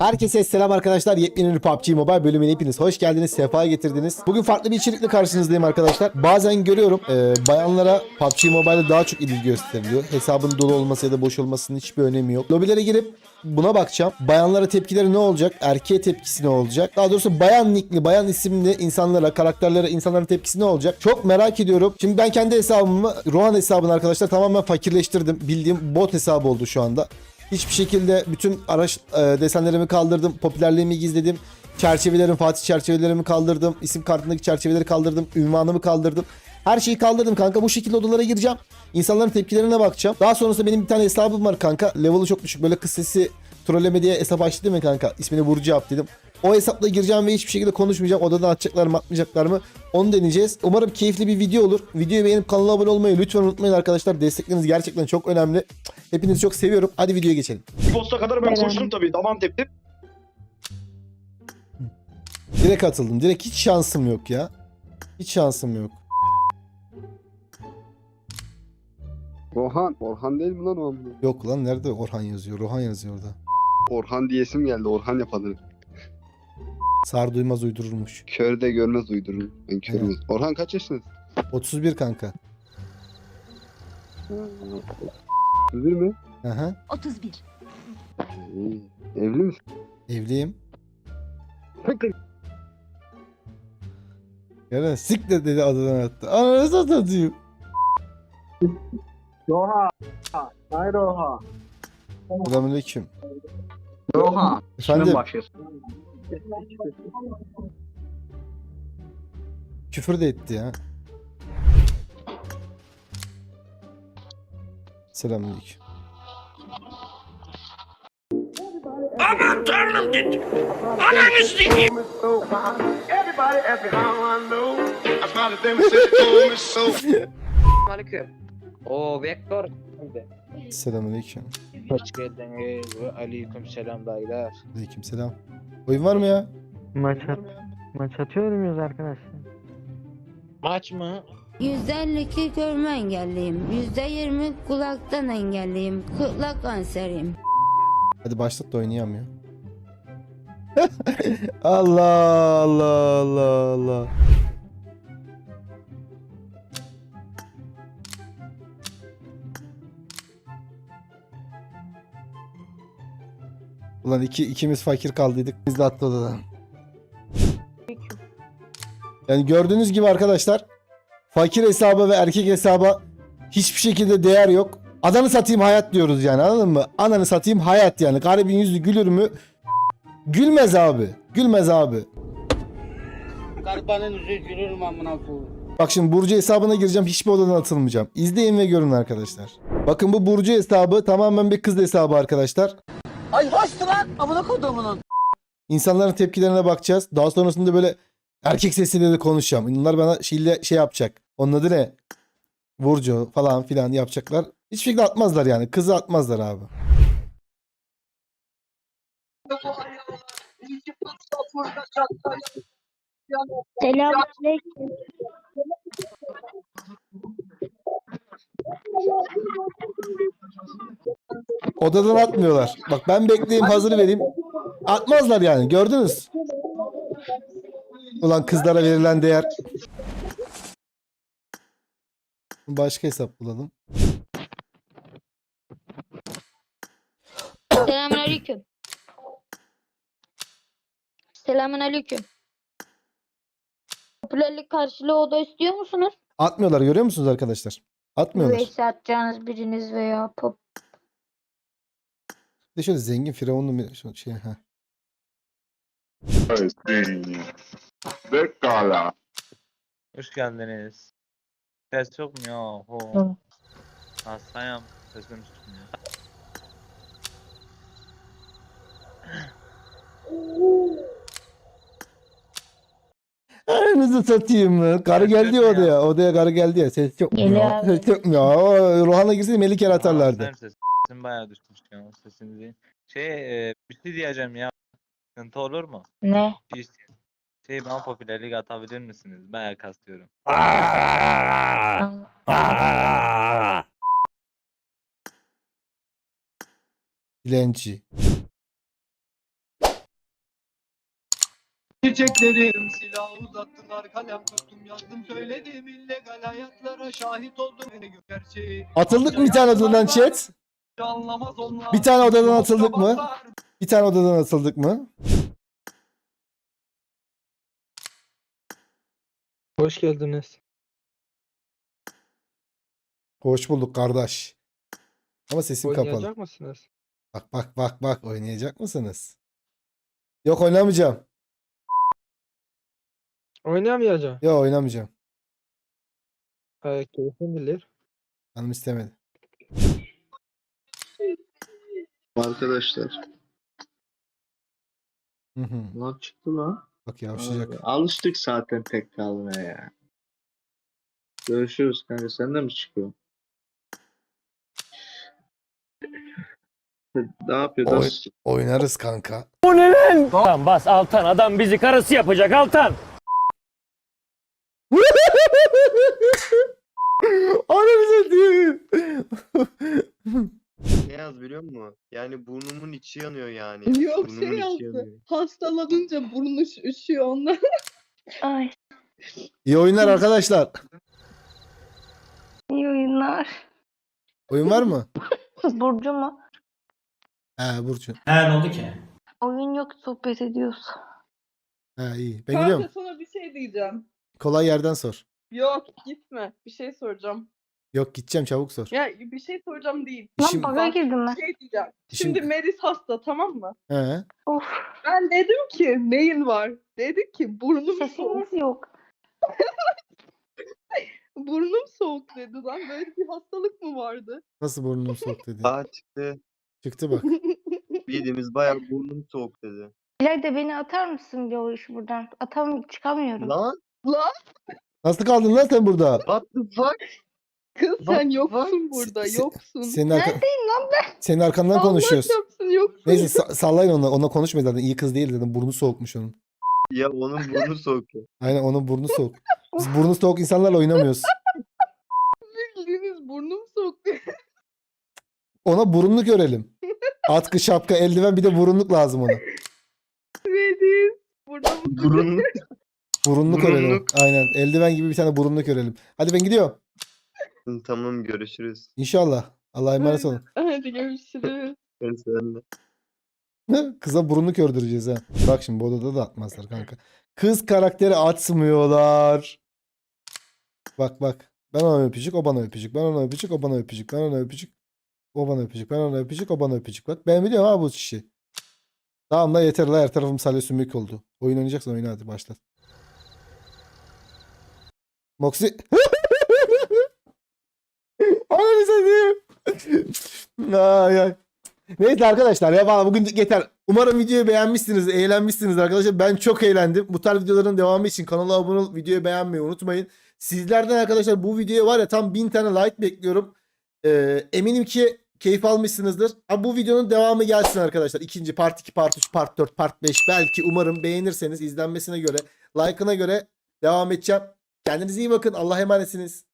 Herkese selam arkadaşlar. Yepyeni PUBG Mobile bölümüne hepiniz hoş geldiniz. Sefa getirdiniz. Bugün farklı bir içerikle karşınızdayım arkadaşlar. Bazen görüyorum e, bayanlara PUBG Mobile'de daha çok ilgi gösteriliyor. Hesabın dolu olması ya da boş olmasının hiçbir önemi yok. Lobilere girip buna bakacağım. Bayanlara tepkileri ne olacak? Erkeğe tepkisi ne olacak? Daha doğrusu bayan nickli, bayan isimli insanlara, karakterlere, insanların tepkisi ne olacak? Çok merak ediyorum. Şimdi ben kendi hesabımı, Rohan hesabını arkadaşlar tamamen fakirleştirdim. Bildiğim bot hesabı oldu şu anda. Hiçbir şekilde bütün araç e, desenlerimi kaldırdım. Popülerliğimi gizledim. Çerçevelerimi, Fatih çerçevelerimi kaldırdım. İsim kartındaki çerçeveleri kaldırdım. Ünvanımı kaldırdım. Her şeyi kaldırdım kanka. Bu şekilde odalara gireceğim. İnsanların tepkilerine bakacağım. Daha sonrasında benim bir tane hesabım var kanka. Level'ı çok düşük. Böyle kız sesi trolleme diye hesap açtı değil mi kanka? İsmini Burcu yap dedim. O hesapla gireceğim ve hiçbir şekilde konuşmayacağım. Odadan atacaklar mı atmayacaklar mı? Onu deneyeceğiz. Umarım keyifli bir video olur. Videoyu beğenip kanala abone olmayı lütfen unutmayın arkadaşlar. Destekleriniz gerçekten çok önemli. Hepinizi çok seviyorum. Hadi videoya geçelim. Posta kadar ben koştum tabii. Tamam teptim. Direkt atıldım. Direkt hiç şansım yok ya. Hiç şansım yok. Orhan. Orhan değil mi lan o amına? Yok lan nerede Orhan yazıyor? Orhan yazıyor orada. Orhan diyesim geldi. Orhan yapalım. Sar duymaz uydururmuş. Kör de görmez uydurun. Ben körüm. Orhan kaç yaşındasın? 31 kanka. Üzür mü? Aha. 31. İyi. Evli misin? Evliyim. Yara sik de dedi adını attı. Ananı satayım. Roha. Hayır Roha. Selamünaleyküm. Roha. Efendim Kimin başıyorsun? Küfür de etti ya. Selamünaleyküm. Aleyküm. O vektör. Selamünaleyküm. Hoş geldiniz ve aleyküm selam dayılar. Aleykümselam. Oyun var mı ya? Maç at. Maç atıyor muyuz arkadaşlar? Maç mı? %52 görme engelliyim. %20 kulaktan engelliyim. Kulak kanseriyim. Hadi başlat da oynayalım ya. Allah Allah Allah Allah. Ulan iki, ikimiz fakir kaldıydık. Biz de attı odadan. Yani gördüğünüz gibi arkadaşlar fakir hesaba ve erkek hesaba hiçbir şekilde değer yok. Adanı satayım hayat diyoruz yani anladın mı? Ananı satayım hayat yani. Garibin yüzü gülür mü? Gülmez abi. Gülmez abi. Garibanın yüzü gülür mü amına? Bak şimdi Burcu hesabına gireceğim. Hiçbir odadan atılmayacağım. İzleyin ve görün arkadaşlar. Bakın bu Burcu hesabı tamamen bir kız hesabı arkadaşlar. Ay hoştu lan amına koyduğumunun. İnsanların tepkilerine bakacağız. Daha sonrasında böyle erkek sesiyle de konuşacağım. Bunlar bana şeyle şey yapacak. Onun adı ne? Burcu falan filan yapacaklar. Hiçbir şekilde atmazlar yani. Kızı atmazlar abi. Selamünaleyküm. Odadan atmıyorlar. Bak ben bekleyeyim hazır vereyim. Atmazlar yani gördünüz. Ulan kızlara verilen değer. Başka hesap bulalım. Selamünaleyküm. Selamünaleyküm. Popülerlik karşılığı oda istiyor musunuz? Atmıyorlar görüyor musunuz arkadaşlar? Atmıyorlar. Üveyse atacağınız biriniz veya pop. Bir de şöyle zengin firavunlu bir şu- şey ha. Bekala. Hoş geldiniz. Ses yok mu ya? Ho. Hı. Hastayım. Sesim çıkmıyor. Aranızı satayım mı? Karı geldi ya odaya. Odaya karı geldi ya. Ses? Geliyor ya? abi. Ses ya? O, Rohan'a girseydim 50 kere atarlardı. Hastayım ses. Sesim bayağı düşmüş ya. Sesinizi. Şey e, bir şey diyeceğim ya. Sıkıntı olur mu? Ne? Bir Şey, şey bana popülerlik atabilir misiniz? Bayağı kastıyorum. Dilenci. Çiçeklerim silah uzattılar kalem tuttum yazdım söyledim illegal hayatlara şahit oldum gerçeği. Atıldık mı bir tane odadan chat? Anlamaz onlar. Bir tane odadan atıldık mı? Bir tane odadan atıldık mı? Hoş geldiniz. Hoş bulduk kardeş. Ama sesim kapalı. mısınız? Bak bak bak bak oynayacak mısınız? Yok oynamayacağım. Oynayamayacağım. Yok oynamayacağım. Ee, keyfim bilir. Hanım istemedi. Arkadaşlar. Hı hı. Lan çıktı lan. Bak yavşayacak. Abi, alıştık zaten tek kalmaya ya. Görüşürüz kanka. Sen de mi çıkıyorsun? Ne yapıyor? Oy- Nasıl? Oynarız kanka. Tamam bas Altan adam bizi karısı yapacak Altan. Ananı satayım. Ne yaz biliyor musun? Yani burnumun içi yanıyor yani. Yok, burnumun şey içi yazdı. yanıyor. Hastalanınca burnu üş- üşüyor ondan. Ay İyi oyunlar arkadaşlar. iyi oyunlar. Oyun var mı? Burcu mu? He Burcu. He ne oldu ki? Oyun yok sohbet ediyoruz. He iyi. Ben Kanka gidiyorum. sana bir şey diyeceğim. Kolay yerden sor. Yok gitme. Bir şey soracağım. Yok gideceğim çabuk sor. Ya bir şey soracağım değil. Lan İşim- baga girdim ben. Bir şey diyeceğim. İşim- Şimdi Meris hasta tamam mı? He. Of Ben dedim ki neyin var? Dedi ki burnum soğuk. sesiniz yok. Burnum soğuk dedi lan. Böyle bir hastalık mı vardı? Nasıl burnum soğuk dedi. Aa çıktı. Çıktı bak. Bildiğimiz bayağı burnum soğuk dedi. İleride beni atar mısın bir o iş buradan? Atam çıkamıyorum. Lan Lan Nasıl kaldın lan sen burada? what the fuck? Kız sen yoksun burada. Se- Yoksun. Senin, arka... Neredeyim lan ben? Senin arkandan konuşuyoruz. Allah çarpsın yoksun. Neyse sa- sallayın onunla. Onunla konuşmayın zaten. İyi kız değil dedim. Burnu soğukmuş onun. Ya onun burnu soğuk. ya. Aynen onun burnu soğuk. Biz burnu soğuk insanlarla oynamıyoruz. Bildiğiniz burnum soğuk. Ona burunluk örelim. Atkı, şapka, eldiven bir de burunluk lazım ona. Meris. Burnum Burun. Burunluk örelim. Burunluk. Aynen. Eldiven gibi bir tane burunluk örelim. Hadi ben gidiyorum. Tamam görüşürüz. İnşallah. Allah'a emanet olun. Hadi görüşürüz. Ben seninle. Kıza burunluk ördüreceğiz ha. Bak şimdi bu odada da atmazlar kanka. Kız karakteri atmıyorlar. Bak bak. Ben ona öpücük, o bana öpücük. Ben ona öpücük, o bana öpücük. Ben ona öpücük. O bana öpücük. Ben ona öpücük, o bana öpücük. Bak ben biliyorum ha bu işi. Tamam la yeter la her tarafım salya sümük oldu. Oyun oynayacaksan oyna hadi başlat. Moxie. Ananı satayım. Ay ay. Neyse arkadaşlar ya valla bugünlük yeter. Umarım videoyu beğenmişsiniz, eğlenmişsiniz arkadaşlar. Ben çok eğlendim. Bu tarz videoların devamı için kanala abone olup videoyu beğenmeyi unutmayın. Sizlerden arkadaşlar bu videoya var ya tam 1000 tane like bekliyorum. Ee, eminim ki keyif almışsınızdır. Ha, bu videonun devamı gelsin arkadaşlar. İkinci part 2, part 3, part 4, part 5 belki umarım beğenirseniz izlenmesine göre, like'ına göre devam edeceğim. Kendinize iyi bakın. Allah'a emanetsiniz.